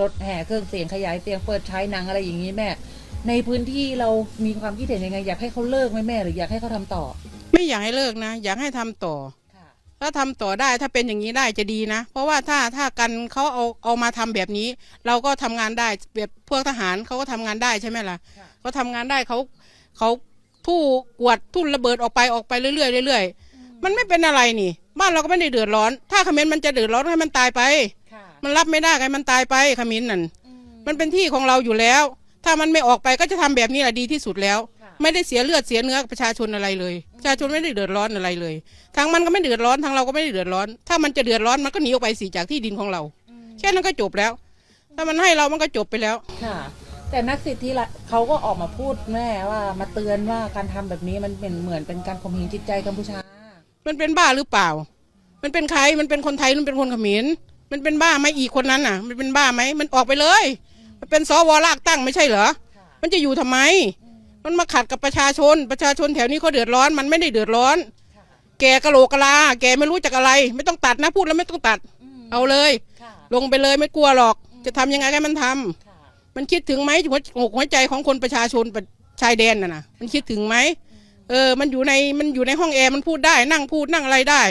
รถแห่เครื่องเสียงขยายเสียงเปิดใช้หนังอะไรอย่างนี้แม่ ในพื้นที่เรามีความคิดเห็นยังไง อยากให้เขาเลิกไหมแม่หรืออยากให้เขาทำต่อ ไม่อยากให้เลิกนะ อยากให้ทำต่อค่ะถ้าทำต่อได้ถ้าเป็นอย่างนี้ได้จะดีนะ เพราะว่าถ้าถ้ากันเขาเอาเอามาทำแบบนี้ เราก็ทำงานได้แบบพวกทหารเขาก็ทำงานได้ใช่ไหมล่ะค่ะเขาทำงานได้เขาเขาทู่กวดทุ่นระเบิดออกไปออกไปเรื่อยๆเรื่อยๆมันไม่เป็นอะไรนี่ บ้านเราก็ไม่ได้เดือดร้อน ถ้าเขมรมันจะเดือดร้อนให้มันตายไปค่ะ มันรับไม่ได้ไงมันตายไปเขมรนั่นมันเป็นที่ของเราอยู่แล้ว ถ้ามันไม่ออกไปก็จะทำแบบนี้แหละดีที่สุดแล้วค่ะไม่ได้เสียเลือดเสียเนื้อกับประชาชนอะไรเลย ประชาชนไม่ได้เดือดร้อนอะไรเลยทางมันก็ไม่เดือดร้อนทางเราก็ไม่ได้เดือดร้อน ถ้ามันจะเดือดร้อนมันก็หนีออกไปสิจากที่ดินของเราแค่นั้นก็จบแล้ว ถ้ามันให้เรามันก็จบไปแล้วค่ะแต่นักสิทธิละเขาก็ออกมาพูดแม่ว่ามาเตือนว่าการทำแบบนี้มันเป็นเหมือนเป็นการข่มเหงจิตใจกัมพูชา มันเป็นบ้าหรือเปล่า มันเป็นใคร มันเป็นคนไทยหรือมันเป็นคนเขมร มันเป็นบ้าไหมอีกคนนั้นน่ะ มันเป็นบ้าไหมมันออกไปเลย มันเป็นสวลากตั้งไม่ใช่เหรอค่ะมันจะอยู่ทำไม มันมาขัดกับประชาชน ประชาชนแถวนี้เขาเดือดร้อน มันไม่ได้เดือดร้อนค่ะแกกะโหลกกะลา แกไม่รู้จักอะไร ไม่ต้องตัดนะพูดแล้วไม่ต้องตัดมเอาเลยค่ะลงไปเลยไม่กลัวหรอก จะทำยังไงให้มันทำค่ะมันคิดถึงไหมหัวอกหัวใจของคนประชาชนประชายแดนน่ะนะมันคิดถึงไหมเออ มันอยู่ใน มันอยู่ในห้องแอร์ มันพูดได้ นั่งพูดนั่งอะไรได้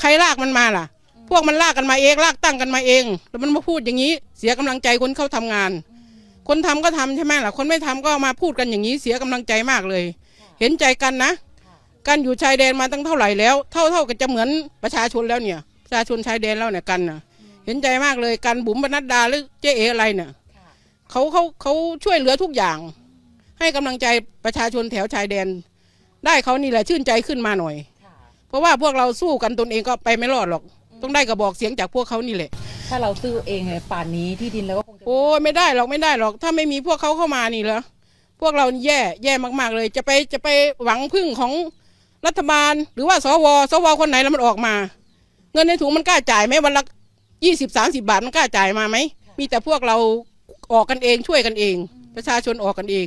ใครลากมันมาล่ะ พวกมันลากกันมาเองลากตั้งกันมาเอง แล้วมันมาพูดอย่างนี้ เสียกำลังใจคนเข้าทำงาน คนทำก็ทำใช่ไหมล่ะคนไม่ทำก็มาพูดกันอย่างนี้เสียกำลังใจมากเลย เห็นใจกันนะกันอยู่ชายแดนมาตั้งเท่าไหร่แล้ว เท่าเท่ากันจะเหมือนประชาชนแล้วเนี่ยประชาชนชายแดนแล้วเนี่ยกันนะเห็นใจมากเลยกันบุ๋มบรรณดาหรือเจ๊เออะไรเนี่ยเขาเขาเขาช่วยเหลือทุกอย่าง ให้กำลังใจประชาชนแถวชายแดน ได้เขานี่แหละชื่นใจขึ้นมาหน่อย เพราะว่าพวกเราสู้กันตนเองก็ไปไม่รอดหรอก ต้องได้กระบอกเสียงจากพวกเขานี่แหละ ถ้าเราซื้อเองเนี่ยป่านนี้ที่ดินเราก็คงจะโอ้ยไม่ได้หรอกไม่ได้หรอก ถ้าไม่มีพวกเขาเข้ามานี่เหรอพวกเรานี่แย่แย่มากๆเลย จะไปจะไปหวังพึ่งของรัฐบาล หรือว่าสวสวคนไหนแล้วมันออกมา เงินในถุงมันกล้าจ่ายไหมวันละยี่สิบสามสิบาทมันกล้าจ่ายมาไหมมีแต่พวกเราออกกันเองช่วยกันเอง ประชาชนออกกันเอง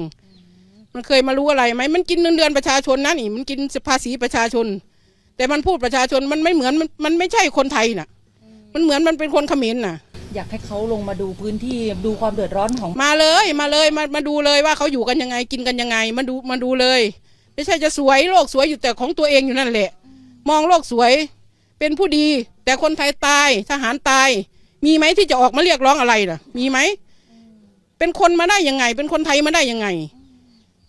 มันเคยมารู้อะไรไหมมันกินเงินเดือนประชาชนนะนี่ มันกินภาษีประชาชน แต่มันพูดประชาชนมันไม่เหมือนมันมันไม่ใช่คนไทยน่ะ มันเหมือนมันเป็นคนเขมรน่ะ อยากให้เขาลงมาดูพื้นที่ดูความเดือดร้อนของ มาเลยมาเลยมามาดูเลยว่าเขาอยู่กันยังไงกินกันยังไงมาดูมาดูเลย ไม่ใช่จะสวยโลกสวยอยู่แต่ของตัวเองอยู่นั่นแหละ มองโลกสวยเป็นผู้ดี แต่คนไทยตายทหารตาย มีไหมที่จะออกมาเรียกร้องอะไรน่ะ มีไหมเป็นคนมาได้ยังไง เป็นคนไทยมาได้ยังไง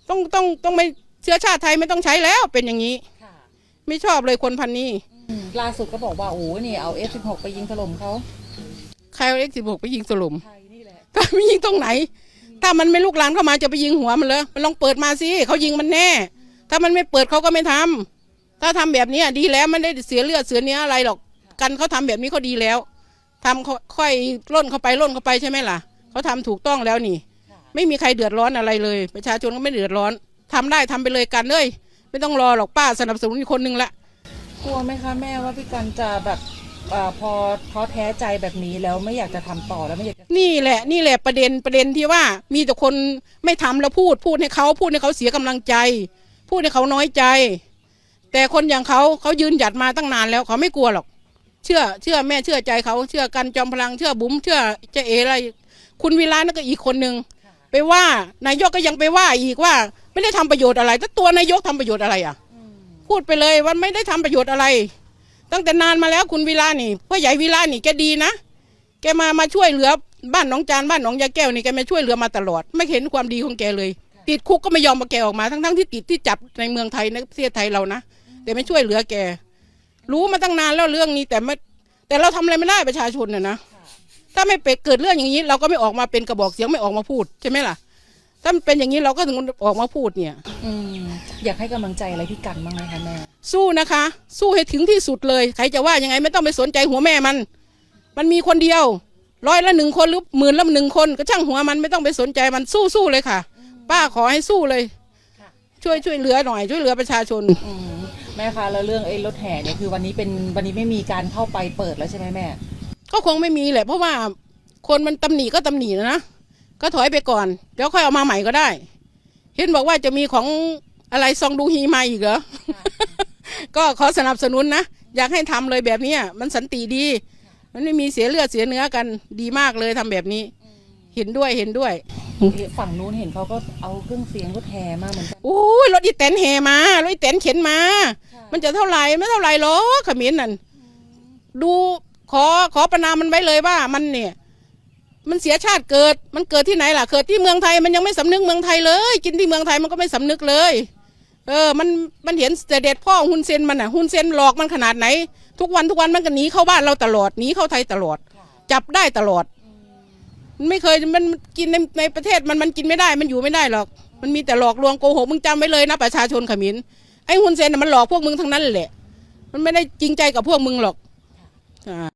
ต้องต้องต้องไม่เชื้อชาติไทยไม่ต้องใช้แล้วเป็นอย่างนี้ค่ะ ไม่ชอบเลยคนพันนี้อืมล่าสุดก็บอกว่าโอ้นี่เอา F16 ไปยิงถล่มเขาใครเอาเอ็กสิบหกไปยิงสลุม ไทยนี่แหละ ถ้าไม่ยิงตรงไหน ถ้ามันไม่ลุกลานเข้ามาจะไปยิงหัวมันเลยมันลองเปิดมาสิเขายิงมันแน่ ถ้ามันไม่เปิดเขาก็ไม่ทำถ้าทำแบบนี้อะดีแล้วมันได้เสียเลือดเสียเนื้ออะไรหรอก กันเขาทำแบบนี้เขาดีแล้วทำเขาค่อยล่นเข้าไปล่นเข้าไปใช่ไหมล่ะเขาทำถูกต้องแล้วนี่ค่ะไม่มีใครเดือดร้อนอะไรเลย ประชาชนก็ไม่เดือดร้อนทำได้ทำไปเลยกันเลย ไม่ต้องรอหรอกป้าสนับสนุนอีกคนนึงละกลัวไหมคะแม่ว่าพี่กันจะแบบเออพอท้อแท้ใจแบบนี้แล้วไม่อยากจะทำต่อแล้วไม่อยากจะนี่แหละนี่แหละประเด็นประเด็นที่ว่ามีแต่คนไม่ทำแล้วพูดพูดให้เขาพูดให้เขาเสียกำลังใจ พูดให้เขาน้อยใจ แต่คนอย่างเขาเขายืนหยัดมาตั้งนานแล้วเขาไม่กลัวหรอก เชื่อเชื่อแม่เชื่อใจเขาเชื่อกันจอมพลังเชื่อบุ๋มเชื่อเจเออะไร คุณวีระนั่นก็อีกคนนึงไปว่านายกก็ยังไปว่าอีกว่า ไม่ได้ทำประโยชน์อะไรแต่ตัวนายกทำประโยชน์อะไรอะพูดไปเลยว่าไม่ได้ทำประโยชน์อะไร ตั้งแต่นานมาแล้วคุณวีระนี่พ่อใหญ่วีระนี่แกดีนะแกมามาช่วยเหลือบ้านหนองจานบ้านหนองยาแก้วนี่แกมาช่วยเหลือมาตลอด ไม่เห็นความดีของแกเลย ติดคุกก็ไม่ยอมมาแกออกมาทั้งทั้งๆที่ติดที่จับในเมืองไทยในประเทศไทยเรานะแต่ไม่ช่วยเหลือแก รู้มาตั้งนานแล้วเรื่องนี้แต่ไม่แต่เราทำอะไรไม่ได้ประชาชนน่ะนะถ้าไม่เป็เกิดเรื่องอย่างนี้ เราก็ไม่ออกมาเป็นกระบอกเสียงไม่ออกมาพูดใช่ไหมล่ะ ถ้ามันเป็นอย่างนี้เราก็ถึงออกมาพูดเนี่ยอืมอยากให้กำลังใจอะไรพี่กันบ้างไหมคะแม่สู้นะคะ สู้ให้ถึงที่สุดเลย ใครจะว่ายังไงไม่ต้องไปสนใจหัวแม่มัน มันมีคนเดียว ร้อยละหนึ่งคนหรือหมื่นละหนึ่งคนก็ช่างหัวมันไม่ต้องไปสนใจมันสู้สู้เลยค่ะ ป้าขอให้สู้เลยค่ะช่วยช่วยเหลือหน่อย ช่วยเหลือประชาชน อืมแม่คะแล้วเรื่องไอ้รถแห่เนี่ยคือวันนี้เป็นวันนี้ไม่มีการเข้าไปเปิดแล้วใช่ไหมแม่ ก็คงไม่มีแหละเพราะว่าคนมันตำหนิก็ตำหนินะนะ ก็ถอยไปก่อนเดี๋ยวค่อยเอามาใหม่ก็ได้ เห็นบอกว่าจะมีของอะไรซองดูฮีมาอีกเหรอ ก็ขอสนับสนุนนะ อยากให้ทำเลยแบบเนี้ยมันสันติดี มันไม่มีเสียเลือดเสียเนื้อกันดีมากเลยทำแบบนี้อเห็นด้วยเห็นด้วย ฝั่งนู้นเห็นเขาก็เอาเครื่องเสียงรถแห่มาเหมือนกันโอ้ยรถอีแตนแห่มารถอีแตนเข็นมา มันจะเท่าไหร่ไม่เท่าไหร่หรอกขมิ้นนั่นดูขอขอประนามมันไว้เลยว่ามันเนี่ย มันเสียชาติเกิด มันเกิดที่ไหนล่ะ เกิดที่เมืองไทยมันยังไม่สำนึกเมืองไทยเลย กินที่เมืองไทยมันก็ไม่สำนึกเลย เออ มัน มันเห็นแต่เด็ดพ่อฮุนเซนมันอะฮุนเซนหลอกมันขนาดไหน ทุกวันทุกวันมันก็หนีเข้าบ้านเราตลอด หนีเข้าไทยตลอด จับได้ตลอด มันไม่เคย มันกินในในประเทศมันมันกินไม่ได้ มันอยู่ไม่ได้หรอก มันมีแต่หลอกลวงโกหกมึงจำไว้เลยนะประชาชนขมิ้น ไอ้ฮุนเซนน่ะมันหลอกพวกมึงทั้งนั้นแหละ มันไม่ได้จริงใจกับพวกมึงหรอกอ่า